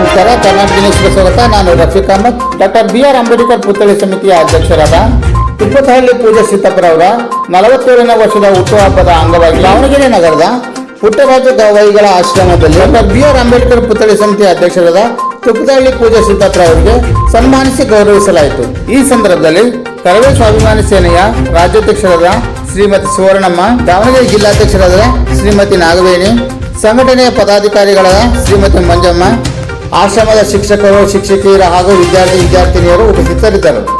ನಮಸ್ಕಾರ. ಕರ್ನಾಟಕ ನ್ಯೂಸ್ಗೆ ಸ್ವಾಗತ. ನಾನು Rafiq Ahmed. Doctor B R Ambedkar ಪುತ್ಥಳಿ ಸಮಿತಿಯ ಅಧ್ಯಕ್ಷರಾದ ತಿಪ್ಪತಹಳ್ಳಿ ಪೂಜಾ ಸೀತಾಪುರವರ ನಲವತ್ತೇಳನೇ ವರ್ಷದ ಹುಟ್ಟುಹಬ್ಬದ ಅಂಗವಾಗಿ ದಾವಣಗೆರೆ ನಗರದ ಪುಟ್ಟರಾಜ ಗವಾಯಿಗಳ ಆಶ್ರಮದಲ್ಲಿ ಡಾಕ್ಟರ್ ಬಿ ಆರ್ ಅಂಬೇಡ್ಕರ್ ಪುತ್ಥಳಿ ಸಮಿತಿಯ ಅಧ್ಯಕ್ಷರಾದ ತಿಪ್ಪತಹಳ್ಳಿ ಪೂಜಾ ಸೀತಾಪುರ ಅವರಿಗೆ ಸನ್ಮಾನಿಸಿ ಗೌರವಿಸಲಾಯಿತು. ಈ ಸಂದರ್ಭದಲ್ಲಿ ಕರವೇ ಸ್ವಾಭಿಮಾನಿ ಸೇನೆಯ ರಾಜ್ಯಾಧ್ಯಕ್ಷರಾದ ಶ್ರೀಮತಿ ಸುವರ್ಣಮ್ಮ, ದಾವಣಗೆರೆ ಜಿಲ್ಲಾಧ್ಯಕ್ಷರಾದ ಶ್ರೀಮತಿ ನಾಗವೇಣಿ, ಸಂಘಟನೆಯ ಪದಾಧಿಕಾರಿಗಳಾದ ಶ್ರೀಮತಿ ಮಂಜಮ್ಮ ಆಶ್ರಮದ ಶಿಕ್ಷಕರು ಶಿಕ್ಷಕಿಯರು ಹಾಗೂ ವಿದ್ಯಾರ್ಥಿ ವಿದ್ಯಾರ್ಥಿನಿಯರು ಉಪಸ್ಥಿತರಿದ್ದರು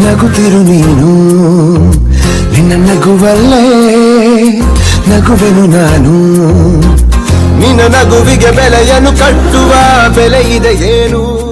ನಗುತ್ತಿರು ನೀನು. ನಿನ್ನ ನಗುವಲ್ಲೇ ನಗುವೆನು ನಾನು. ನಿನ್ನ ನಗುವಿಗೆ ಬೆಲೆಯನ್ನು ಕಟ್ಟುವ ಬೆಲೆ ಇದೆ ಏನು?